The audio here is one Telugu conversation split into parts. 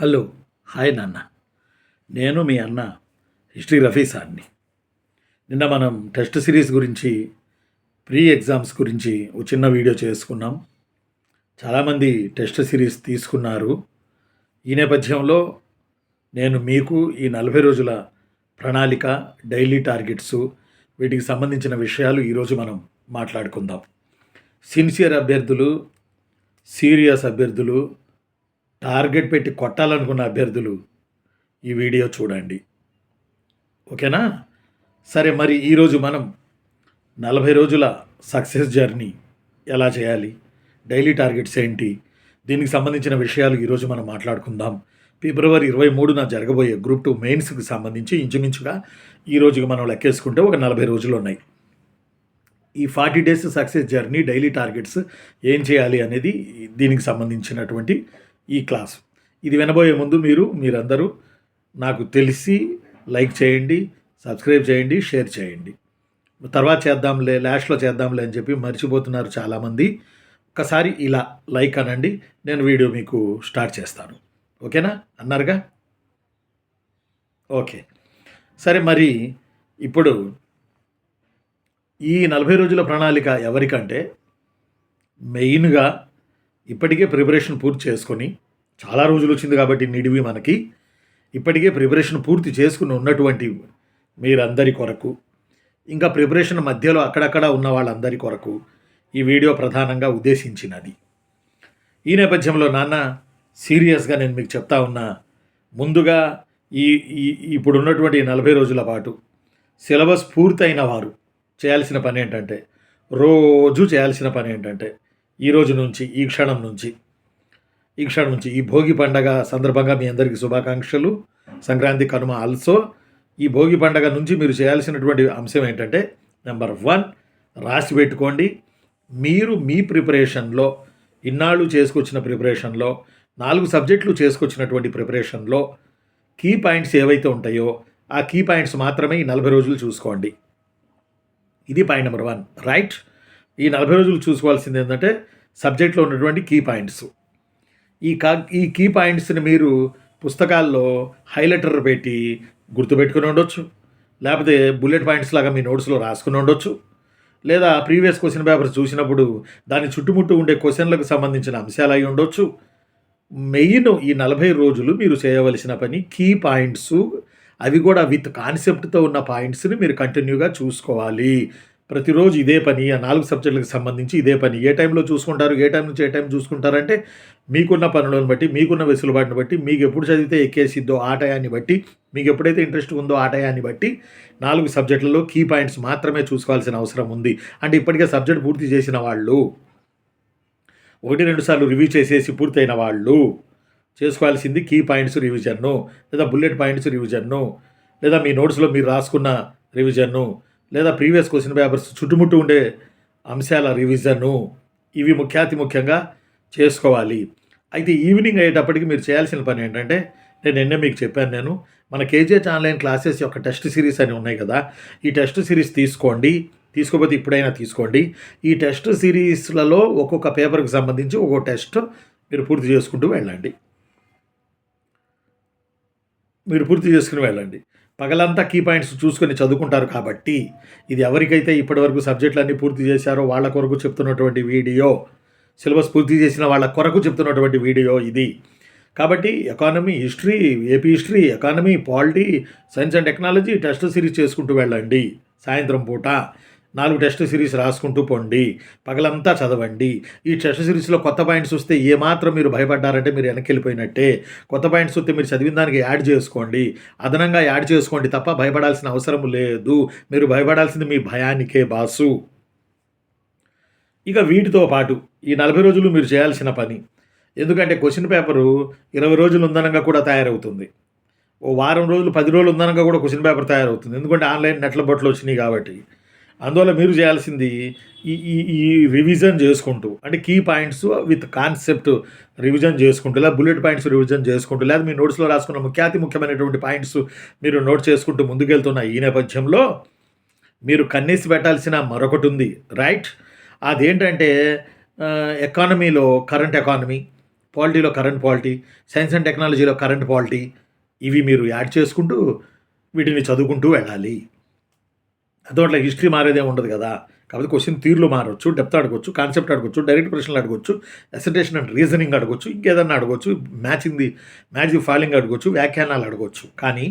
హలో హాయ్ నాన్న. నేను మీ అన్న హిస్టరీ రఫీ సార్ని. నిన్న మనం టెస్ట్ సిరీస్ గురించి ప్రీ ఎగ్జామ్స్ గురించి ఒక చిన్న వీడియో చేసుకున్నాం. చాలామంది టెస్ట్ సిరీస్ తీసుకున్నారు. ఈ నేపథ్యంలో నేను మీకు ఈ నలభై రోజుల ప్రణాళిక డైలీ టార్గెట్స్ వీటికి సంబంధించిన విషయాలు ఈరోజు మనం మాట్లాడుకుందాం. సిన్సియర్ అభ్యర్థులు సీరియస్ అభ్యర్థులు టార్గెట్ పెట్టి కొట్టాలనుకున్న అభ్యర్థులు ఈ వీడియో చూడండి. ఓకేనా? సరే మరి ఈరోజు మనం నలభై రోజుల సక్సెస్ జర్నీ ఎలా చేయాలి? డైలీ టార్గెట్స్ ఏంటి? దీనికి సంబంధించిన విషయాలు ఈరోజు మనం మాట్లాడుకుందాం. ఫిబ్రవరి ఇరవై మూడున జరగబోయే గ్రూప్ టూ మెయిన్స్కి సంబంధించి ఇంచుమించుగా ఈ రోజుకి మనం లెక్కేసుకుంటే ఒక నలభై రోజులు ఉన్నాయి. ఈ forty days success journey daily targets ఏం చేయాలి అనేది దీనికి సంబంధించినటువంటి ఈ క్లాస్. ఇది వినబోయే ముందు మీరు మీరందరూ నాకు తెలిసి లైక్ చేయండి సబ్స్క్రైబ్ చేయండి షేర్ చేయండి. తర్వాత చేద్దాంలే లాస్ట్లో చేద్దాంలే అని చెప్పి మర్చిపోతున్నారు చాలామంది. ఒకసారి ఇలా లైక్ అనండి నేను వీడియో మీకు స్టార్ట్ చేస్తాను. ఓకేనా? అన్నారుగా? ఓకే. సరే మరి ఇప్పుడు ఈ నలభై రోజుల ప్రణాళిక ఎవరికంటే మెయిన్గా ఇప్పటికే ప్రిపరేషన్ పూర్తి చేసుకొని చాలా రోజులు వచ్చింది కాబట్టి నిడివి మనకి. ఇప్పటికే ప్రిపరేషన్ పూర్తి చేసుకుని ఉన్నటువంటి మీరందరి కొరకు ఇంకా ప్రిపరేషన్ మధ్యలో అక్కడక్కడ ఉన్న వాళ్ళందరి కొరకు ఈ వీడియో ప్రధానంగా ఉద్దేశించినది. ఈ నేపథ్యంలో నాన్న సీరియస్గా నేను మీకు చెప్తా ఉన్నా ముందుగా ఈ ఈ నలభై రోజుల పాటు సిలబస్ పూర్తయిన వారు చేయాల్సిన పని ఏంటంటే రోజు చేయాల్సిన పని ఏంటంటే ఈ రోజు నుంచి ఈ క్షణం నుంచి ఈ క్షణం నుంచి ఈ భోగి పండగ సందర్భంగా మీ అందరికీ శుభాకాంక్షలు. సంక్రాంతి కనుమ ఆల్సో ఈ భోగి పండగ నుంచి మీరు చేయాల్సినటువంటి అంశం ఏంటంటే నెంబర్ వన్ రాసి పెట్టుకోండి. మీరు మీ ప్రిపరేషన్లో ఇన్నాళ్ళు చేసుకొచ్చిన ప్రిపరేషన్లో నాలుగు సబ్జెక్టులు చేసుకొచ్చినటువంటి ప్రిపరేషన్లో కీ పాయింట్స్ ఏవైతే ఉంటాయో ఆ కీ పాయింట్స్ మాత్రమే ఈ నలభై రోజులు చూసుకోండి. ఇది పాయింట్ నెంబర్ వన్ రైట్ ఈ నలభై రోజులు చూసుకోవాల్సింది ఏంటంటే సబ్జెక్ట్లో ఉన్నటువంటి కీ పాయింట్స్ ఈ కా ఈ కీ పాయింట్స్ని మీరు పుస్తకాల్లో హైలైటర్ పెట్టి గుర్తుపెట్టుకుని ఉండొచ్చు. లేకపోతే బుల్లెట్ పాయింట్స్ లాగా మీ నోట్స్లో రాసుకుని ఉండొచ్చు. లేదా ప్రీవియస్ క్వశ్చన్ పేపర్స్ చూసినప్పుడు దాని చుట్టుముట్టు ఉండే క్వశ్చన్లకు సంబంధించిన అంశాలు అయి ఉండొచ్చు. మెయిన్ ఈ నలభై రోజులు మీరు చేయవలసిన పని కీ పాయింట్స్ అవి కూడా విత్ కాన్సెప్ట్తో ఉన్న పాయింట్స్ని మీరు కంటిన్యూగా చూసుకోవాలి. ప్రతిరోజు ఇదే పని ఆ నాలుగు సబ్జెక్టులకు సంబంధించి ఇదే పని. ఏ టైంలో చూసుకుంటారు ఏ టైం నుంచి ఏ టైం చూసుకుంటారంటే మీకున్న పనులను బట్టి మీకున్న వెసులుబాటుని బట్టి మీకు ఎప్పుడు చదివితే ఎక్కేసిద్దో ఆ టయాన్ని బట్టి మీకు ఎప్పుడైతే ఇంట్రెస్ట్ ఉందో ఆ టయాన్ని బట్టి నాలుగు సబ్జెక్టులలో కీ పాయింట్స్ మాత్రమే చూసుకోవాల్సిన అవసరం ఉంది. అంటే ఇప్పటికే సబ్జెక్ట్ పూర్తి చేసిన వాళ్ళు ఒకటి రెండు సార్లు రివ్యూ చేసేసి పూర్తయిన వాళ్ళు చేసుకోవాల్సింది కీ పాయింట్స్ రివిజన్ను లేదా బుల్లెట్ పాయింట్స్ రివిజన్ను లేదా మీ నోట్స్లో మీరు రాసుకున్న రివిజన్ను లేదా ప్రీవియస్ క్వశ్చన్ పేపర్స్ చుట్టుముట్టు ఉండే అంశాల రివిజన్ను ఇవి ముఖ్యాతి ముఖ్యంగా చేసుకోవాలి. అయితే ఈవినింగ్ అయ్యేటప్పటికి మీరు చేయాల్సిన పని ఏంటంటే నేను నిన్నే మీకు చెప్పాను నేను మన కేజీహెచ్ ఆన్లైన్ క్లాసెస్ యొక్క టెస్ట్ సిరీస్ అని ఉన్నాయి కదా ఈ టెస్ట్ సిరీస్ తీసుకోండి తీసుకోకపోతే ఇప్పుడైనా తీసుకోండి. ఈ టెస్ట్ సిరీస్లలో ఒక్కొక్క పేపర్కి సంబంధించి ఒక్కొక్క టెస్ట్ మీరు పూర్తి చేసుకుంటూ వెళ్ళండి. మీరు పూర్తి చేసుకుని వెళ్ళండి. పగలంతా కీ పాయింట్స్ చూసుకొని చదువుకుంటారు కాబట్టి ఇది ఎవరికైతే ఇప్పటివరకు సబ్జెక్టులన్నీ పూర్తి చేశారో వాళ్ళ కొరకు చెప్తున్నటువంటి వీడియో సిలబస్ పూర్తి చేసిన వాళ్ళ కొరకు చెప్తున్నటువంటి వీడియో ఇది. కాబట్టి economy history AP history economy polity science and technology test series చేసుకుంటూ వెళ్ళండి. సాయంత్రం పూట. నాలుగు టెస్ట్ సిరీస్ రాసుకుంటూ పోండి పగలంతా చదవండి. ఈ టెస్ట్ సిరీస్లో కొత్త పాయింట్స్ వస్తే ఏమాత్రం మీరు భయపడ్డారంటే మీరు వెనక్కి వెళ్ళిపోయినట్టే కొత్త పాయింట్స్ వస్తే మీరు చదివిన దానికి యాడ్ చేసుకోండి. అదనంగా యాడ్ చేసుకోండి తప్ప భయపడాల్సిన అవసరం లేదు. మీరు భయపడాల్సింది మీ భయానికే బాసు. ఇక వీటితో పాటు ఈ నలభై రోజులు మీరు చేయాల్సిన పని. ఎందుకంటే క్వశ్చన్ పేపరు ఇరవై రోజులు ఉందనంగా కూడా తయారవుతుంది. ఓ వారం రోజులు పది రోజులు ఉందనంగా కూడా క్వశ్చన్ పేపర్ తయారవుతుంది. ఎందుకంటే ఆన్లైన్ నెట్ల బొట్లు వచ్చినాయి కాబట్టి. అందువల్ల మీరు చేయాల్సింది ఈ ఈ ఈ రివిజన్ చేసుకుంటూ అంటే key points with concept revision చేసుకుంటూ లేదా బుల్లెట్ పాయింట్స్ రివిజన్ చేసుకుంటూ లేదా మీ నోట్స్లో రాసుకున్న ముఖ్యాతి ముఖ్యమైనటువంటి పాయింట్స్ మీరు నోట్ చేసుకుంటూ ముందుకెళ్తున్న ఈ నేపథ్యంలో మీరు కన్నేసి పెట్టాల్సిన మరొకటి ఉంది రైట్ అదేంటంటే ఎకానమీలో కరెంట్ ఎకానమీ పాలిటీలో కరెంట్ పాలిటీ సైన్స్ అండ్ టెక్నాలజీలో కరెంట్ పాలిటీ ఇవి మీరు యాడ్ చేసుకుంటూ వీటిని చదువుకుంటూ వెళ్ళాలి. దాంట్లో హిస్టరీ మారేదే ఉండదు కదా. కాబట్టి క్వశ్చన్ తీరులో మారవచ్చు డెప్త్ అడగొచ్చు కాన్సెప్ట్ అడగొచ్చు డైరెక్ట్ ప్రశ్నలు అడగొచ్చు అసెంటేషన్ అండ్ రీజనింగ్ అడగొచ్చు ఇంకేదన్నా అడగొచ్చు matching the match the falling అడగొచ్చు వ్యాఖ్యానాలు అడగొచ్చు. కానీ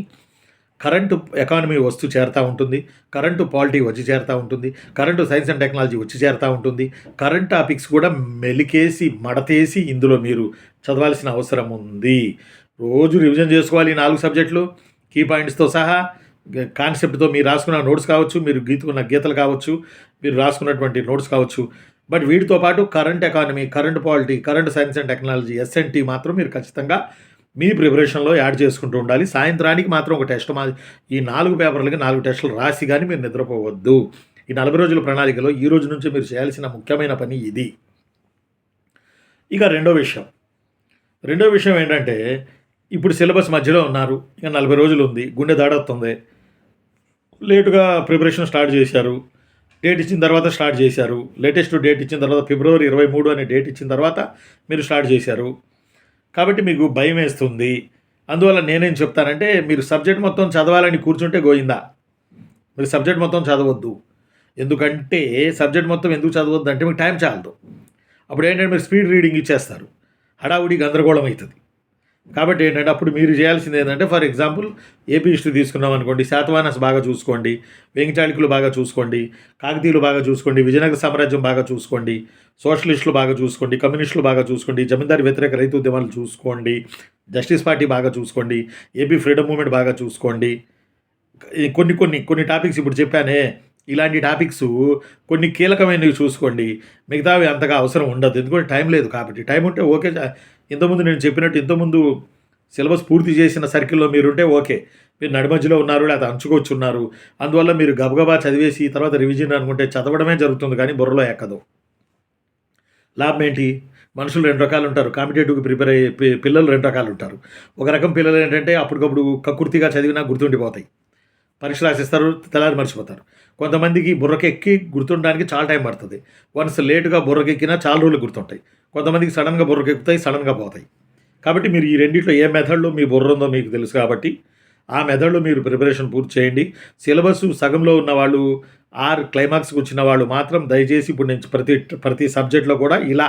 కరెంటు ఎకానమీ వస్తు చేరుతూ ఉంటుంది కరెంటు పాలిటీ వచ్చి చేరుతూ ఉంటుంది కరెంటు సైన్స్ అండ్ టెక్నాలజీ వచ్చి చేరుతూ ఉంటుంది కరెంట్ టాపిక్స్ కూడా మెలికేసి మడతేసి ఇందులో మీరు చదవాల్సిన అవసరం ఉంది. రోజు రివిజన్ చేసుకోవాలి ఈ నాలుగు సబ్జెక్టులు కీ పాయింట్స్తో సహా కాన్సెప్ట్తో మీరు రాసుకున్న నోట్స్ కావచ్చు మీరు గీతుకున్న గీతలు కావచ్చు మీరు రాసుకున్నటువంటి నోట్స్ కావచ్చు. బట్ వీటితో పాటు current economy current polity current science and technology SNT మాత్రం మీరు ఖచ్చితంగా మీ ప్రిపరేషన్లో యాడ్ చేసుకుంటూ ఉండాలి. సాయంత్రానికి మాత్రం ఒక టెస్ట్ మా ఈ నాలుగు పేపర్లకి నాలుగు టెస్టులు రాసి కానీ మీరు నిద్రపోవద్దు. ఈ నలభై రోజుల ప్రణాళికలో ఈ రోజు నుంచి మీరు చేయాల్సిన ముఖ్యమైన పని ఇది. ఇక రెండో విషయం. రెండో విషయం ఏంటంటే ఇప్పుడు సిలబస్ మధ్యలో ఉన్నారు. ఇంకా నలభై రోజులు ఉంది. గుండె దాడొస్తుంది లేటుగా ప్రిపరేషన్ స్టార్ట్ చేశారు. డేట్ ఇచ్చిన తర్వాత స్టార్ట్ చేశారు. లేటెస్ట్ డేట్ ఇచ్చిన తర్వాత ఫిబ్రవరి ఇరవై మూడు అనే డేట్ ఇచ్చిన తర్వాత మీరు స్టార్ట్ చేశారు. కాబట్టి మీకు భయం వేస్తుంది. అందువల్ల నేనేం చెప్తానంటే మీరు సబ్జెక్ట్ మొత్తం చదవాలని కూర్చుంటే గోయిందా? మీరు సబ్జెక్ట్ మొత్తం చదవద్దు. ఎందుకంటే సబ్జెక్ట్ మొత్తం ఎందుకు చదవద్దు అంటే మీకు టైం చాలదు. అప్పుడు ఏంటంటే మీరు స్పీడ్ రీడింగ్ ఇచ్చేస్తారు. హడావుడి గందరగోళం అవుతుంది. కాబట్టి ఏంటంటే అప్పుడు మీరు చేయాల్సింది ఏంటంటే ఫర్ ఎగ్జాంపుల్ ఏపీ హిస్టరీ తీసుకున్నాం అనుకోండి శాతవానస్ బాగా చూసుకోండి వెంకటాళికులు బాగా చూసుకోండి కాకతీయులు బాగా చూసుకోండి విజయనగర సామ్రాజ్యం బాగా చూసుకోండి సోషలిస్టులు బాగా చూసుకోండి కమ్యూనిస్టులు బాగా చూసుకోండి జమీందారు వ్యతిరేక రైతు ఉద్యమాలు చూసుకోండి జస్టిస్ పార్టీ బాగా చూసుకోండి ఏపీ ఫ్రీడమ్ మూమెంట్ బాగా చూసుకోండి. కొన్ని కొన్ని కొన్ని టాపిక్స్ ఇప్పుడు చెప్పానే ఇలాంటి టాపిక్స్ కొన్ని కీలకమైనవి చూసుకోండి. మిగతావి అంతగా అవసరం ఉండదు. ఎందుకంటే టైం లేదు కాబట్టి. టైం ఉంటే ఓకే ఇంతకుముందు నేను చెప్పినట్టు ఇంతకుముందు సిలబస్ పూర్తి చేసిన సర్కిల్లో మీరుంటే ఓకే. మీరు నడిమధ్యలో ఉన్నారు లేదా అంచుకొచ్చి ఉన్నారు అందువల్ల మీరు గబగబా చదివేసి తర్వాత రివిజన్ అనుకుంటే చదవడమే జరుగుతుంది కానీ బుర్రలో ఎక్కదు. లాభం ఏంటి? మనుషులు రెండు రకాలు ఉంటారు. కాంపిటేటివ్కి ప్రిపేర్ అయ్యే పిల్లలు రెండు రకాలు ఉంటారు. ఒక రకం పిల్లలు ఏంటంటే అప్పటికప్పుడు కకృతిగా చదివినా గుర్తుండిపోతాయి. పరీక్ష రాసిస్తారు తెల్లారి మర్చిపోతారు. కొంతమందికి బుర్రకెక్కి గుర్తుండడానికి చాలా టైం పడుతుంది. వన్స్ లేటుగా బుర్రకెక్కినా చాలా రోజులు గుర్తుంటాయి. కొంతమందికి సడన్గా బుర్రకెక్కుతాయి సడన్గా పోతాయి. కాబట్టి మీరు ఈ రెండిట్లో ఏ మెథడ్లో మీ బుర్ర ఉందో మీకు తెలుసు కాబట్టి ఆ మెథడ్లో మీరు ప్రిపరేషన్ పూర్తి చేయండి. సిలబస్ సగంలో ఉన్న వాళ్ళు ఆర్ క్లైమాక్స్కి వచ్చిన వాళ్ళు మాత్రం దయచేసి ఇప్పుడు నేను ప్రతి ప్రతి సబ్జెక్ట్లో కూడా ఇలా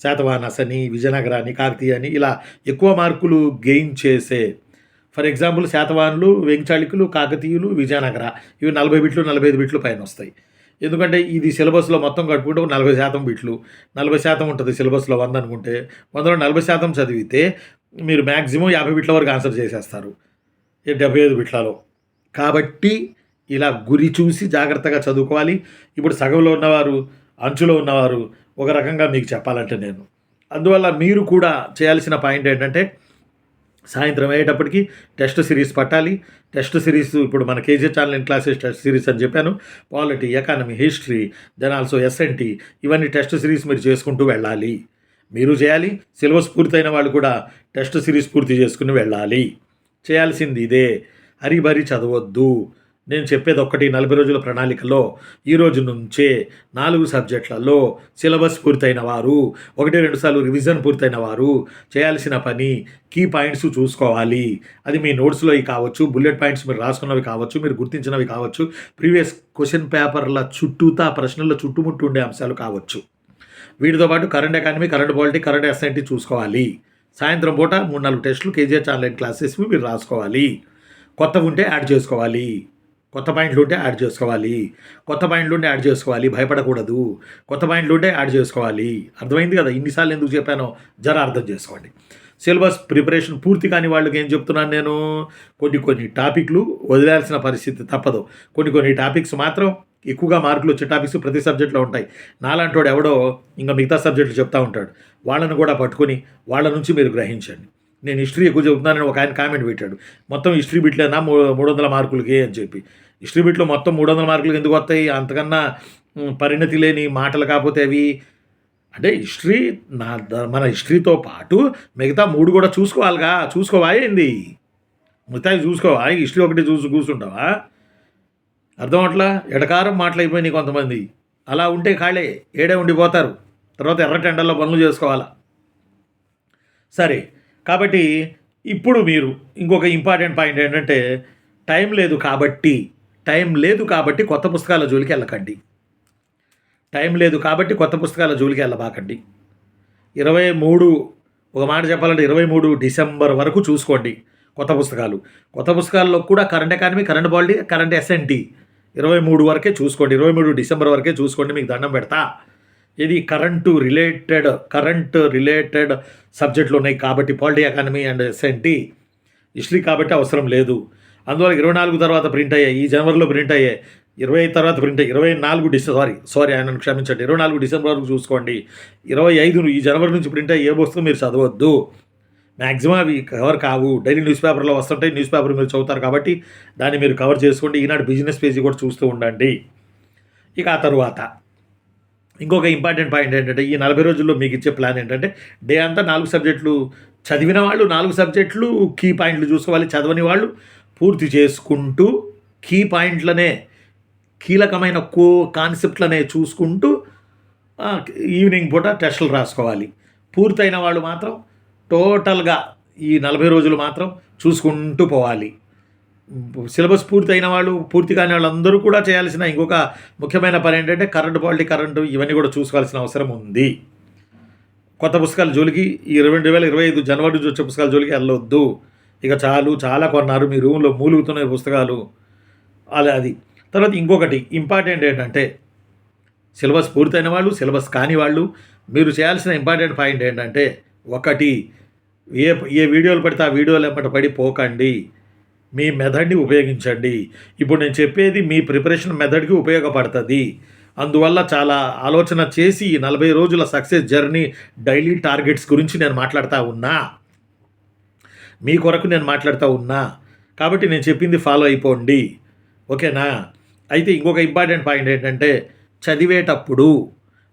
శాతవానసని విజయనగరాన్ని కాకతీయ అని ఇలా ఎక్కువ మార్కులు గెయిన్ చేసే ఫర్ ఎగ్జాంపుల్ శాతవాహనులు వెంచాళికులు కాకతీయులు విజయనగర. ఇవి నలభై బిట్లు నలభై ఐదు బిట్లు పైన వస్తాయి. ఎందుకంటే ఇది సిలబస్లో మొత్తం కట్టుకుంటే ఒక నలభై శాతం బిట్లు. నలభై శాతం ఉంటుంది సిలబస్లో వంద అనుకుంటే. వందలో నలభై శాతం చదివితే మీరు మ్యాక్సిమం యాభై బిట్ల వరకు ఆన్సర్ చేసేస్తారు. డెబ్బై ఐదు బిట్లలో. కాబట్టి ఇలా గురి చూసి జాగ్రత్తగా చదువుకోవాలి. ఇప్పుడు సగంలో ఉన్నవారు అంచులో ఉన్నవారు ఒక రకంగా మీకు చెప్పాలంటే నేను. అందువల్ల మీరు కూడా చేయాల్సిన పాయింట్ ఏంటంటే సాయంత్రం అయ్యేటప్పటికి టెస్ట్ సిరీస్ పట్టాలి. టెస్ట్ సిరీస్ ఇప్పుడు మన KG channel classes test series అని చెప్పాను. Polity economy history then also SNT ఇవన్నీ టెస్ట్ సిరీస్ మీరు చేసుకుంటూ వెళ్ళాలి. మీరు చేయాలి. సిలబస్ పూర్తయిన వాళ్ళు కూడా టెస్ట్ సిరీస్ పూర్తి చేసుకుని వెళ్ళాలి. చేయాల్సింది ఇదే. హరిబరి చదవద్దు. నేను చెప్పేది ఒక్కటి నలభై రోజుల ప్రణాళికలో ఈ రోజు నుంచే నాలుగు సబ్జెక్టులలో సిలబస్ పూర్తయిన వారు ఒకటి రెండు సార్లు రివిజన్ పూర్తయిన వారు చేయాల్సిన పని కీ పాయింట్స్ చూసుకోవాలి. అది మీ నోట్స్లో కావచ్చు బుల్లెట్ పాయింట్స్ మీరు రాసుకున్నవి కావచ్చు మీరు గుర్తించినవి కావచ్చు ప్రీవియస్ క్వశ్చన్ పేపర్ల చుట్టూతా ప్రశ్నల చుట్టుముట్టు ఉండే అంశాలు కావచ్చు. వీటితో పాటు current economy current polity current SIT చూసుకోవాలి. సాయంత్రం పూట మూడు నాలుగు టెస్టులు కేజీహెచ్ ఆన్లైన్ క్లాసెస్ మీరు రాసుకోవాలి. కొత్తవి ఉంటే యాడ్ చేసుకోవాలి. కొత్త పాయింట్లు ఉంటే యాడ్ చేసుకోవాలి. కొత్త పాయింట్లు ఉంటే యాడ్ చేసుకోవాలి. భయపడకూడదు. కొత్త పాయింట్లు ఉంటే యాడ్ చేసుకోవాలి. అర్థమైంది కదా? ఇన్నిసార్లు ఎందుకు చెప్పానో జర అర్థం చేసుకోండి. సిలబస్ ప్రిపరేషన్ పూర్తి కాని వాళ్ళకి ఏం చెప్తున్నాను నేను? కొన్ని కొన్ని టాపిక్లు వదిలేయాల్సిన పరిస్థితి తప్పదు. కొన్ని కొన్ని టాపిక్స్ మాత్రం ఎక్కువగా మార్కులు వచ్చే టాపిక్స్ ప్రతి సబ్జెక్ట్లో ఉంటాయి. నాలాంటోడు ఎవడో ఇంకా మిగతా సబ్జెక్టులు చెప్తా ఉంటాడు. వాళ్ళను కూడా పట్టుకొని వాళ్ళ నుంచి మీరు గ్రహించండి. నేను హిస్టరీ ఎక్కువ చెబుతున్నానని ఒక ఆయన కామెంట్ పెట్టాడు. మొత్తం హిస్టరీ బిట్లేనా మూ మూడు వందల మార్కులకి అని చెప్పి. హిస్టరీ బిట్లో మొత్తం మూడు వందల మార్కులకి ఎందుకు వస్తాయి? అంతకన్నా పరిణతి లేని మాటలు కాకపోతే అవి? అంటే హిస్టరీ నా ద- మన హిస్టరీతో పాటు మిగతా మూడు కూడా చూసుకోవాలిగా. చూసుకోవా ఏంది? మిగతా చూసుకోవా? హిస్టరీ ఒకటి చూసి కూర్చుంటావా? అర్థం అట్లా ఎడకారం మాటలైపోయినాయి కొంతమంది. అలా ఉంటే ఖాళీ. ఏడే ఉండిపోతారు. తర్వాత ఎర్ర టెండర్లో పనులు చేసుకోవాలా? సరే. కాబట్టి ఇప్పుడు మీరు ఇంకొక ఇంపార్టెంట్ పాయింట్ ఏంటంటే టైం లేదు కాబట్టి టైం లేదు కాబట్టి కొత్త పుస్తకాల జోలికి వెళ్ళకండి. టైం లేదు కాబట్టి కొత్త పుస్తకాల జోలికి వెళ్ళబాకండి. ఇరవై మూడు ఒక మాట చెప్పాలంటే ఇరవై మూడు డిసెంబర్ వరకు చూసుకోండి కొత్త పుస్తకాలు. కొత్త పుస్తకాల్లో కూడా current economy current polity current SNT ఇరవై మూడు వరకే చూసుకోండి. ఇరవై మూడు డిసెంబర్ వరకే చూసుకోండి మీకు దండం పెడతా. ఇది కరెంటు రిలేటెడ్ కరెంట్ రిలేటెడ్ సబ్జెక్టులు ఉన్నాయి కాబట్టి polity economy and SNT history కాబట్టి అవసరం లేదు. అందువల్ల ఇరవై నాలుగు తర్వాత ప్రింట్ అయ్యాయి ఈ జనవరిలో ప్రింట్ అయ్యాయి ఇరవై తర్వాత ప్రింట్ ఇరవై నాలుగు డిసెంబర్ సారీ సారీ ఆయన క్షమించండి ఇరవై నాలుగు డిసెంబర్ వరకు చూసుకోండి. ఇరవై ఐదు ఈ జనవరి నుంచి ప్రింట్ అయ్యి ఏ వస్తువు మీరు చదవద్దు. మ్యాక్సిమం అవి కవర్ కావు. డైలీ న్యూస్ పేపర్లో వస్తుంటాయి న్యూస్ పేపర్ మీరు చదువుతారు కాబట్టి దాన్ని మీరు కవర్ చేసుకోండి. ఈనాడు బిజినెస్ పేజీ కూడా చూస్తూ ఉండండి. ఇక ఆ తరువాత. ఇంకొక ఇంపార్టెంట్ పాయింట్ ఏంటంటే ఈ నలభై రోజుల్లో మీకు ఇచ్చే ప్లాన్ ఏంటంటే డే అంతా నాలుగు సబ్జెక్టులు చదివిన వాళ్ళు నాలుగు సబ్జెక్టులు కీ పాయింట్లు చూసుకోవాలి చదవని వాళ్ళు పూర్తి చేసుకుంటూ కీ పాయింట్లనే కీలకమైన కో కాన్సెప్ట్లనే చూసుకుంటూ ఈవినింగ్ పూట టెస్టులు రాసుకోవాలి. పూర్తయిన వాళ్ళు మాత్రం టోటల్గా ఈ నలభై రోజులు మాత్రం చూసుకుంటూ పోవాలి. సిలబస్ పూర్తయిన వాళ్ళు పూర్తి కాని వాళ్ళందరూ కూడా చేయాల్సిన ఇంకొక ముఖ్యమైన పని ఏంటంటే కరెంటు పాలిటీ కరెంటు ఇవన్నీ కూడా చూసుకోవాల్సిన అవసరం ఉంది. కొత్త పుస్తకాల జోలికి ఈ రెండు వేల ఇరవై ఐదు జనవరి నుంచి వచ్చే పుస్తకాల జోలికి వెళ్ళొద్దు. ఇక చాలు చాలా కొన్నారు మీ రూమ్లో మూలుగుతున్నాయి పుస్తకాలు. అలా అది. తర్వాత ఇంకొకటి ఇంపార్టెంట్ ఏంటంటే సిలబస్ పూర్తయిన వాళ్ళు సిలబస్ కాని వాళ్ళు మీరు చేయాల్సిన ఇంపార్టెంట్ పాయింట్ ఏంటంటే ఒకటి ఏ ఏ వీడియోలు పడితే ఆ వీడియోలు ఎమ్మట పడి పోకండి మీ మెథడ్ని ఉపయోగించండి. ఇప్పుడు నేను చెప్పేది మీ ప్రిపరేషన్ మెథడ్కి ఉపయోగపడుతుంది. అందువల్ల చాలా ఆలోచన చేసి ఈ నలభై రోజుల సక్సెస్ జర్నీ డైలీ టార్గెట్స్ గురించి నేను మాట్లాడుతూ ఉన్నా. మీ కొరకు నేను మాట్లాడుతూ ఉన్నా. కాబట్టి నేను చెప్పింది ఫాలో అయిపోండి. ఓకేనా? అయితే ఇంకొక ఇంపార్టెంట్ పాయింట్ ఏంటంటే చదివేటప్పుడు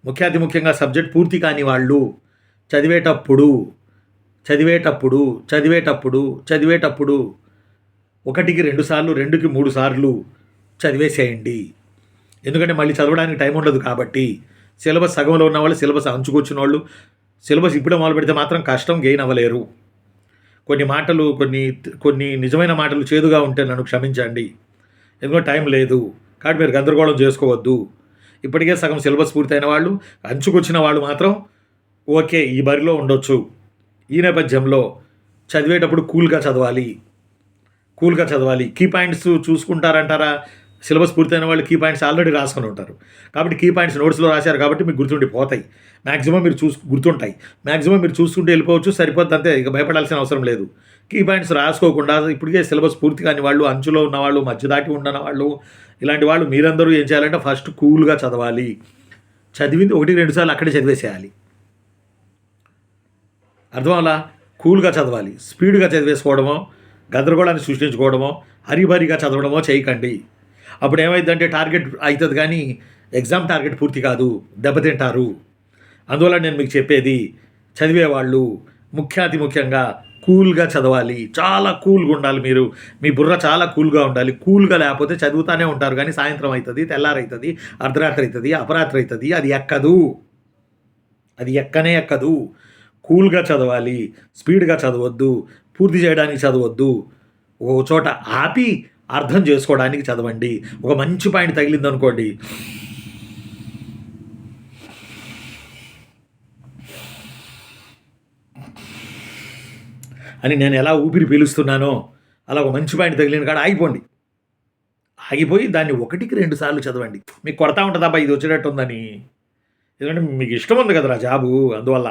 ముఖ్యాతి ముఖ్యంగా సబ్జెక్ట్ పూర్తి కాని వాళ్ళు చదివేటప్పుడు చదివేటప్పుడు చదివేటప్పుడు చదివేటప్పుడు ఒకటికి రెండు సార్లు రెండుకి మూడు సార్లు చదివేసేయండి. ఎందుకంటే మళ్ళీ చదవడానికి టైం ఉండదు కాబట్టి సిలబస్ సగంలో ఉన్న వాళ్ళు సిలబస్ అంచుకొచ్చిన వాళ్ళు సిలబస్ ఇప్పుడే మొదలు పెడితే మాత్రం కష్టం గెయిన్ అవ్వలేరు. కొన్ని మాటలు కొన్ని కొన్ని నిజమైన మాటలు చేదుగా ఉంటే నన్ను క్షమించండి. ఎందుకంటే టైం లేదు. కాబట్టి మీరు గందరగోళం చేసుకోవద్దు. ఇప్పటికే సగం సిలబస్ పూర్తయిన వాళ్ళు అంచుకొచ్చిన వాళ్ళు మాత్రం ఓకే ఈ బరిలో ఉండొచ్చు. ఈ నేపథ్యంలో చదివేటప్పుడు కూల్గా చదవాలి. కూల్గా చదవాలి. Key points చూసుకుంటారంటారా? సిలబస్ పూర్తయిన వాళ్ళు కీ పాయింట్స్ ఆల్రెడీ రాసుకొని ఉంటారు. కాబట్టి కీ పాయింట్స్ నోట్స్లో రాశారు కాబట్టి మీకు గుర్తుండిపోతాయి మ్యాక్సిమం మీరు చూసు గుర్తుంటాయి. మ్యాక్సిమం మీరు చూసుకుంటూ వెళ్ళిపోవచ్చు సరిపోద్ది అంతే ఇక భయపడాల్సిన అవసరం లేదు. కీ పాయింట్స్ రాసుకోకుండా ఇప్పటికే సిలబస్ పూర్తి కాని వాళ్ళు అంచులో ఉన్న వాళ్ళు మధ్య దాటి ఉండని వాళ్ళు ఇలాంటి వాళ్ళు మీరందరూ ఏం చేయాలంటే ఫస్ట్ కూల్గా చదవాలి. చదివింది ఒకటి రెండు సార్లు అక్కడే చదివేసేయాలి. అర్థం అలా కూల్గా చదవాలి. స్పీడ్గా చదివేసుకోవడమో గందరగోళాన్ని సృష్టించుకోవడమో హరిభరిగా చదవడమో చేయకండి. అప్పుడు ఏమైందంటే టార్గెట్ అవుతుంది కానీ ఎగ్జామ్ టార్గెట్ పూర్తి కాదు దెబ్బతింటారు. అందువల్ల నేను మీకు చెప్పేది చదివేవాళ్ళు ముఖ్యాతి ముఖ్యంగా కూల్గా చదవాలి. చాలా కూల్గా ఉండాలి మీరు. మీ బుర్ర చాలా కూల్గా ఉండాలి. కూల్గా లేకపోతే చదువుతానే ఉంటారు కానీ సాయంత్రం అవుతుంది తెల్లారవుతుంది అర్ధరాత్రి అవుతుంది అపరాత్రి అవుతుంది. అది ఎక్కదు. అది ఎక్కనే ఎక్కదు. కూల్గా చదవాలి స్పీడ్గా చదవద్దు. పూర్తి చేయడానికి చదవద్దు. ఒక చోట ఆపి అర్థం చేసుకోవడానికి చదవండి. ఒక మంచి పాయింట్ తగిలింది అనుకోండి అని నేను ఎలా ఊపిరి పీలుస్తున్నానో అలా ఒక మంచి పాయింట్ తగిలిన కాడ ఆగిపోండి. ఆగిపోయి దాన్ని ఒకటికి రెండు సార్లు చదవండి. మీకు కొడతా ఉంటుంది అబ్బా ఇది వచ్చేటట్టు ఉందని ఎందుకంటే మీకు ఇష్టం ఉంది కదరా జాబు. అందువల్ల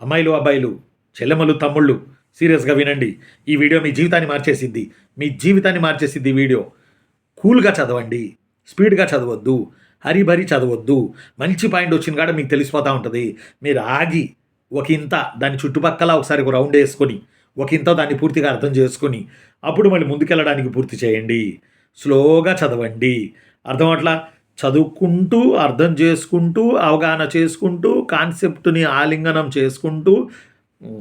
అమ్మాయిలు అబ్బాయిలు చెల్లెమ్మలు తమ్ముళ్ళు సీరియస్గా వినండి. ఈ వీడియో మీ జీవితాన్ని మార్చేసిద్ది. మీ జీవితాన్ని మార్చేసిద్ది వీడియో. కూల్గా చదవండి. స్పీడ్గా చదవద్దు. హరిభరి చదవద్దు. మంచి పాయింట్ వచ్చిన కాడ మీకు తెలిసిపోతూ ఉంటుంది. మీరు ఆగి ఒక ఇంత దాని చుట్టుపక్కల ఒకసారి ఒక రౌండ్ వేసుకొని ఒక ఇంత దాన్ని పూర్తిగా అర్థం చేసుకొని అప్పుడు మళ్ళీ ముందుకెళ్ళడానికి పూర్తి చేయండి. స్లోగా చదవండి. అర్థం అట్లా? చదువుకుంటూ అర్థం చేసుకుంటూ అవగాహన చేసుకుంటూ కాన్సెప్ట్ని ఆలింగనం చేసుకుంటూ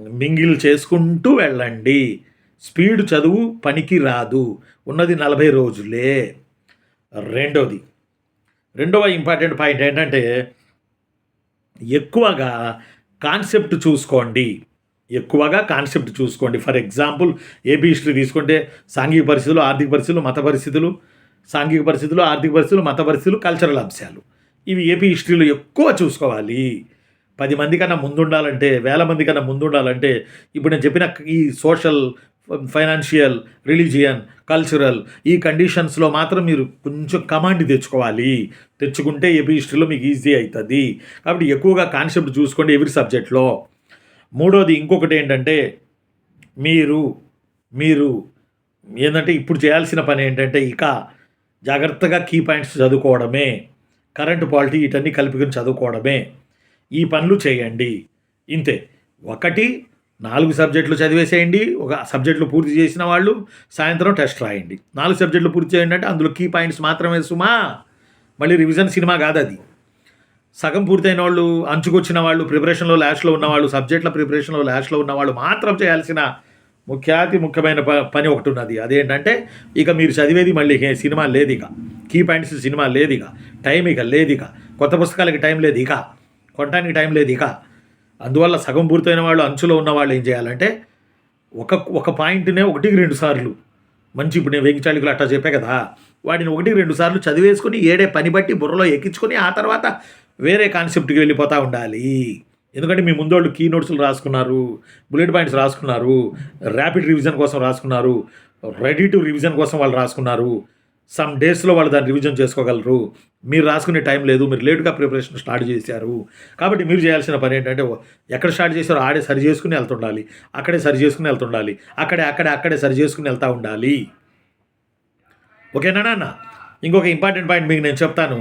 మింగిల్ చేసుకుంటూ వెళ్ళండి. స్పీడ్ చదువు పనికి రాదు. ఉన్నది నలభై రోజులే. రెండోది. రెండవ ఇంపార్టెంట్ పాయింట్ ఏంటంటే ఎక్కువగా కాన్సెప్ట్ చూసుకోండి. ఎక్కువగా కాన్సెప్ట్ చూసుకోండి. ఫర్ ఎగ్జాంపుల్ ఏపీ హిస్టరీ తీసుకుంటే సాంఘిక పరిస్థితులు ఆర్థిక పరిస్థితులు మత పరిస్థితులు సాంఘిక పరిస్థితులు ఆర్థిక పరిస్థితులు మత పరిస్థితులు కల్చరల్ అంశాలు. ఇవి ఏపీ హిస్టరీలో ఎక్కువ చూసుకోవాలి. పది మంది కన్నా ముందుండాలంటే వేల మంది కన్నా ముందుండాలంటే ఇప్పుడు నేను చెప్పిన ఈ సోషల్ ఫైనాన్షియల్ రిలీజియన్ కల్చరల్ ఈ కండిషన్స్లో మాత్రం మీరు కొంచెం కమాండ్ తెచ్చుకోవాలి. తెచ్చుకుంటే ఏపీ హిస్టరీలో మీకు ఈజీ అవుతుంది కాబట్టి ఎక్కువగా కాన్సెప్ట్ చూసుకోండి ఎవ్రీ సబ్జెక్ట్లో. మూడోది ఇంకొకటి ఏంటంటే మీరు మీరు ఏంటంటే ఇప్పుడు చేయాల్సిన పని ఏంటంటే ఇక జాగ్రత్తగా కీ పాయింట్స్ చదువుకోవడమే కరెంట్ పాలిటీ ఇటన్నీ కలుపుకొని చదువుకోవడమే. ఈ పనులు చేయండి. ఇంతే. ఒకటి నాలుగు సబ్జెక్టులు చదివేసేయండి. ఒక సబ్జెక్టులు పూర్తి చేసిన వాళ్ళు సాయంత్రం టెస్ట్ రాయండి. నాలుగు సబ్జెక్టులు పూర్తి చేయండి అంటే అందులో కీ పాయింట్స్ మాత్రమే సుమా. మళ్ళీ రివిజన్ సినిమా కాదు అది. సగం పూర్తయిన వాళ్ళు అంచుకొచ్చిన వాళ్ళు ప్రిపరేషన్లో ల్యాష్లో ఉన్నవాళ్ళు సబ్జెక్టుల ప్రిపరేషన్లో ల్యాష్లో ఉన్నవాళ్ళు మాత్రం చేయాల్సిన ముఖ్యాతి ముఖ్యమైన ప పని ఒకటి ఉన్నది. అదేంటంటే ఇక మీరు చదివేది మళ్ళీ సినిమా లేదు ఇక. కీ పాయింట్స్ సినిమా లేదు ఇక. టైం ఇక లేదు ఇక. కొత్త పుస్తకాలకి టైం లేదు ఇక. కొనడానికి టైం లేదు ఇక. అందువల్ల సగం పూర్తయిన వాళ్ళు అంచులో ఉన్న వాళ్ళు ఏం చేయాలంటే ఒక ఒక పాయింట్నే ఒకటికి రెండు సార్లు. మంచి ఇప్పుడు నేను వెంకిచాళికులు అట్టా చెప్పే కదా వాటిని ఒకటి రెండు సార్లు చదివేసుకొని ఏడే పని బట్టి బుర్రలో ఎక్కించుకొని ఆ తర్వాత వేరే కాన్సెప్ట్కి వెళ్ళిపోతూ ఉండాలి. ఎందుకంటే మీ ముందోళ్ళు కీ నోట్స్లు రాసుకున్నారు బుల్లెట్ పాయింట్స్ రాసుకున్నారు ర్యాపిడ్ రివిజన్ కోసం రాసుకున్నారు రెడీ టు రివిజన్ కోసం వాళ్ళు రాసుకున్నారు. సమ్ డేస్లో వాళ్ళు దాన్ని రివిజన్ చేసుకోగలరు. మీరు రాసుకునే టైం లేదు మీరు లేటుగా ప్రిపరేషన్ స్టార్ట్ చేశారు. కాబట్టి మీరు చేయాల్సిన పని ఏంటంటే ఎక్కడ స్టార్ట్ చేశారో ఆడే సరి చేసుకుని వెళ్తుండాలి. అక్కడే సరి చేసుకుని వెళ్తుండాలి. అక్కడే అక్కడే అక్కడే సరి చేసుకుని వెళ్తూ ఉండాలి. ఓకేనా నాన్న? ఇంకొక ఇంపార్టెంట్ పాయింట్ మీకు నేను చెప్తాను.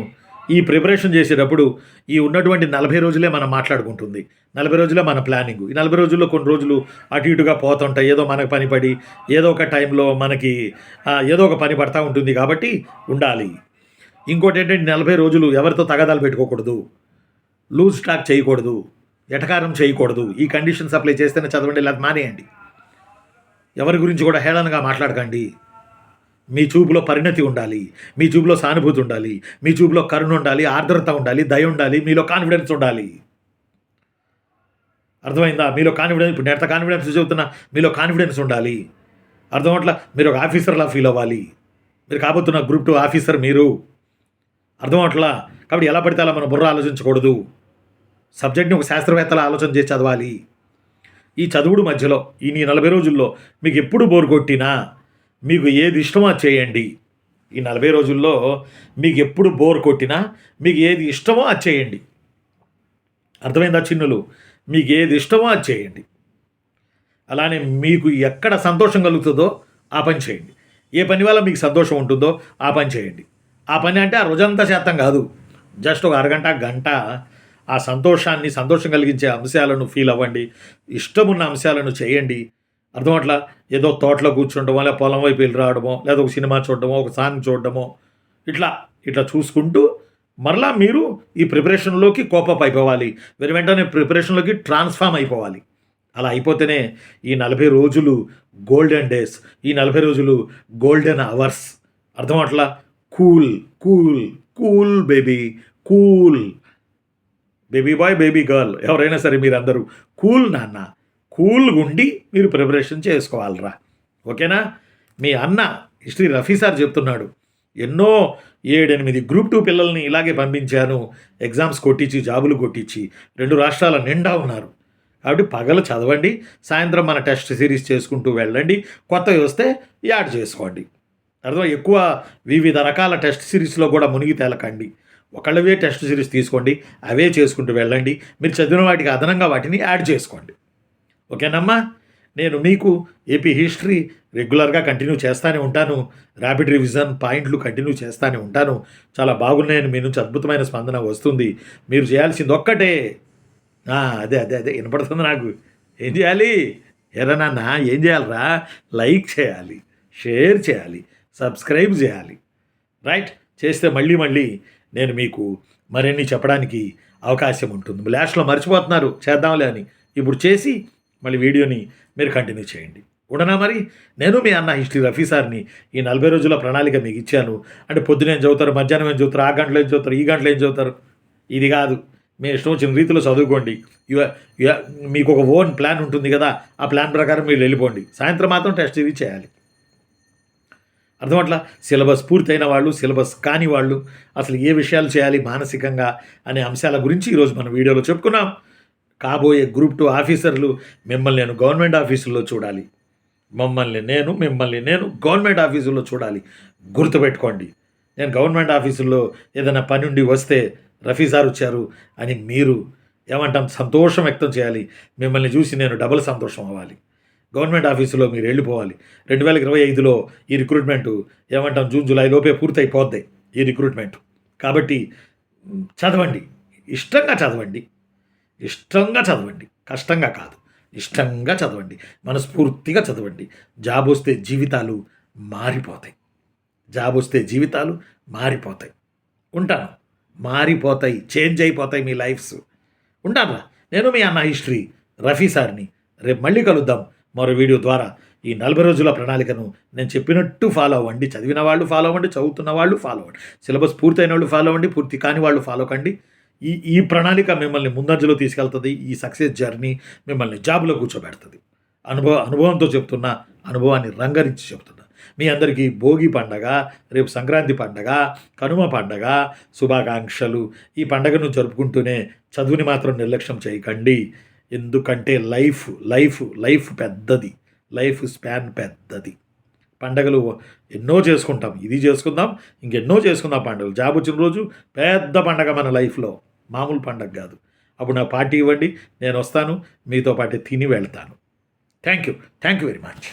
ఈ ప్రిపరేషన్ చేసేటప్పుడు ఈ ఉన్నటువంటి నలభై రోజులే మనం మాట్లాడుకుంటుంది. నలభై రోజులే మన ప్లానింగ్. ఈ నలభై రోజుల్లో కొన్ని రోజులు అటు ఇటుగా పోతుంటాయి. ఏదో మనకు పని పడి ఏదో ఒక టైంలో మనకి ఏదో ఒక పని పడతా ఉంటుంది కాబట్టి ఉండాలి. ఇంకోటి ఏంటంటే నలభై రోజులు ఎవరితో తగాదాలు పెట్టుకోకూడదు. లూజ్ స్టాక్ చేయకూడదు. ఎటకారం చేయకూడదు. ఈ కండిషన్స్ అప్లై చేస్తేనే చదవండి లేదా మానేయండి. ఎవరి గురించి కూడా హేళనగా మాట్లాడకండి. మీ చూపులో పరిణతి ఉండాలి మీ చూపులో సానుభూతి ఉండాలి మీ చూపులో కరుణ ఉండాలి ఆర్ద్రత ఉండాలి దయ ఉండాలి మీలో కాన్ఫిడెన్స్ ఉండాలి. అర్థమైందా? మీలో కాన్ఫిడెన్స్ ఇప్పుడు నేను ఎంత కాన్ఫిడెన్స్ చెబుతున్నా మీలో కాన్ఫిడెన్స్ ఉండాలి. అర్థమవట్ల? మీరు ఒక ఆఫీసర్లా ఫీల్ అవ్వాలి. మీరు కాబోతున్న గ్రూప్ టూ ఆఫీసర్ మీరు. అర్థమవట్లా? కాబట్టి ఎలా పడితే అలా మన బుర్ర ఆలోచించకూడదు. సబ్జెక్ట్ని ఒక శాస్త్రవేత్తల ఆలోచన చేసి చదవాలి. ఈ చదువుడు మధ్యలో ఈ నీ నలభై రోజుల్లో మీకు ఎప్పుడు బోర్ కొట్టినా మీకు ఏది ఇష్టమో అది చేయండి. ఈ నలభై రోజుల్లో మీకు ఎప్పుడు బోర్ కొట్టినా మీకు ఏది ఇష్టమో అది చేయండి. అర్థమైందా చిన్నులు? మీకు ఏది ఇష్టమో అది చేయండి. అలానే మీకు ఎక్కడ సంతోషం కలుగుతుందో ఆ పని చేయండి. ఏ పని వల్ల మీకు సంతోషం ఉంటుందో ఆ పని చేయండి. ఆ పని అంటే ఆ రోజంతా శాతం కాదు. జస్ట్ ఒక అరగంట గంట ఆ సంతోషాన్ని సంతోషం కలిగించే అంశాలను ఫీల్ అవ్వండి. ఇష్టమున్న అంశాలను చేయండి. అర్థమట్లా ఏదో తోటలో కూర్చుండమో లేదా పొలం వైపు వెళ్ళి రావడమో లేదా ఒక సినిమా చూడడమో ఒక సాంగ్ చూడడమో ఇట్లా ఇట్లా చూసుకుంటూ మరలా మీరు ఈ ప్రిపరేషన్లోకి కోపప్ అయిపోవాలి. వెను వెంటనే ప్రిపరేషన్లోకి ట్రాన్స్ఫామ్ అయిపోవాలి. అలా అయిపోతేనే ఈ నలభై రోజులు గోల్డెన్ డేస్ ఈ నలభై రోజులు గోల్డెన్ అవర్స్. అర్థం అట్లా? Cool cool cool baby cool. Baby boy baby girl. ఎవరైనా సరే మీరందరూ కూల్ నాన్న. కూల్గా ఉండి మీరు ప్రిపరేషన్ చేసుకోవాలరా. ఓకేనా? మీ అన్న హిస్టరీ రఫీ సార్ చెప్తున్నాడు ఎన్నో ఏడెనిమిది గ్రూప్ టూ పిల్లల్ని ఇలాగే పంపించాను. ఎగ్జామ్స్ కొట్టించి జాబులు కొట్టించి రెండు రాష్ట్రాల నిండా ఉన్నారు. కాబట్టి పగలు చదవండి సాయంత్రం మన టెస్ట్ సిరీస్ చేసుకుంటూ వెళ్ళండి కొత్తవి వస్తే యాడ్ చేసుకోండి. అర్థం? ఎక్కువ వివిధ రకాల టెస్ట్ సిరీస్లో కూడా మునిగి తేలకండి. ఒకళ్ళవే టెస్ట్ సిరీస్ తీసుకోండి అవే చేసుకుంటూ వెళ్ళండి. మీరు చదివిన వాటికి అదనంగా వాటిని యాడ్ చేసుకోండి. ఓకేనమ్మా? నేను మీకు ఏపీ హిస్టరీ రెగ్యులర్గా కంటిన్యూ చేస్తూనే ఉంటాను. ర్యాపిడ్ రివిజన్ పాయింట్లు కంటిన్యూ చేస్తూనే ఉంటాను. చాలా బాగున్నాయని మీ నుంచి అద్భుతమైన స్పందన వస్తుంది. మీరు చేయాల్సింది ఒక్కటే. అదే అదే అదే. వినపడుతుంది నాకు. ఏం చేయాలి? ఎరా నాన్న ఏం చేయాలరా? లైక్ చేయాలి షేర్ చేయాలి సబ్స్క్రైబ్ చేయాలి. రైట్ చేస్తే మళ్ళీ మళ్ళీ నేను మీకు మరిన్ని చెప్పడానికి అవకాశం ఉంటుంది. లాస్ట్లో మర్చిపోతున్నారు. చేద్దాంలే అని. ఇప్పుడు చేసి మళ్ళీ వీడియోని మీరు కంటిన్యూ చేయండి. ఉండనా మరి? నేను మీ అన్న హిస్టరీ రఫీ సార్ని ఈ నలభై రోజుల ప్రణాళిక మీకు ఇచ్చాను. అంటే పొద్దున ఏం చదువుతారు మధ్యాహ్నం ఏం చదువుతారు ఆ గంటలో ఏం చదువుతారు ఈ గంటలో ఏం చదువుతారు? ఇది కాదు. మీ ఇష్టం వచ్చిన రీతిలో చదువుకోండి. మీకు ఒక ఓన్ ప్లాన్ ఉంటుంది కదా ఆ ప్లాన్ ప్రకారం మీరు వెళ్ళిపోండి. సాయంత్రం మాత్రం టెస్ట్ ఇది చేయాలి. అర్థమట్లా సిలబస్ పూర్తయిన వాళ్ళు సిలబస్ కాని వాళ్ళు అసలు ఏ విషయాలు చేయాలి మానసికంగా అనే అంశాల గురించి ఈరోజు మనం వీడియోలో చెప్పుకున్నాం. కాబోయే గ్రూప్ టూ ఆఫీసర్లు మిమ్మల్ని నేను గవర్నమెంట్ ఆఫీసుల్లో చూడాలి. మమ్మల్ని నేను మిమ్మల్ని నేను గవర్నమెంట్ ఆఫీసుల్లో చూడాలి. గుర్తుపెట్టుకోండి నేను గవర్నమెంట్ ఆఫీసుల్లో ఏదైనా పని ఉండి వస్తే రఫీ సార్ వచ్చారు అని మీరు ఏమంటాం సంతోషం వ్యక్తం చేయాలి. మిమ్మల్ని చూసి నేను డబుల్ సంతోషం అవ్వాలి. గవర్నమెంట్ ఆఫీసులో మీరు వెళ్ళిపోవాలి. రెండు వేల ఇరవై ఐదులో ఈ రిక్రూట్మెంట్ ఏమంటాం జూన్ జూలై లోపే పూర్తయిపోద్ది ఈ రిక్రూట్మెంట్. కాబట్టి చదవండి. ఇష్టంగా చదవండి. ఇష్టంగా చదవండి. కష్టంగా కాదు. ఇష్టంగా చదవండి. మనస్ఫూర్తిగా చదవండి. జాబ్ వస్తే జీవితాలు మారిపోతాయి. జాబ్ వస్తే జీవితాలు మారిపోతాయి. ఉంటాను. మారిపోతాయి. చేంజ్ అయిపోతాయి మీ లైఫ్స్. ఉంటాను నేను మీ అన్న హిస్టరీ రఫీ సార్ని. రేపు మళ్ళీ కలుద్దాం మరో వీడియో ద్వారా. ఈ నలభై రోజుల ప్రణాళికను నేను చెప్పినట్టు ఫాలో అవ్వండి. చదివిన వాళ్ళు ఫాలో అవ్వండి. చదువుతున్న వాళ్ళు ఫాలో అవ్వండి. సిలబస్ పూర్తయిన వాళ్ళు ఫాలో అవ్వండి. పూర్తి కాని వాళ్ళు ఫాలో కండి. ఈ ఈ ప్రణాళిక మిమ్మల్ని ముందంజలో తీసుకెళ్తుంది ఈ సక్సెస్ జర్నీ మిమ్మల్ని జాబ్లో కూర్చోబెడుతుంది. అనుభవ అనుభవంతో చెప్తున్నా అనుభవాన్ని రంగరించి చెప్తున్నా. మీ అందరికీ భోగి పండగ రేపు సంక్రాంతి పండగ కనుమ పండగ శుభాకాంక్షలు. ఈ పండగను జరుపుకుంటూనే చదువుని మాత్రం నిర్లక్ష్యం చేయకండి. ఎందుకంటే లైఫ్ లైఫ్ లైఫ్ పెద్దది. లైఫ్ స్పాన్ పెద్దది. పండగలు ఎన్నో చేసుకుంటాం. ఇది చేసుకుందాం ఇంకెన్నో చేసుకుందాం పండుగలు. జాబ్ వచ్చిన రోజు పెద్ద పండగ మన లైఫ్లో. మామూలు పండగ కాదు. అప్పుడు నా పార్టీ ఇవ్వండి నేను వస్తాను మీతో పాటు తిని వెళ్తాను. Thank you thank you very much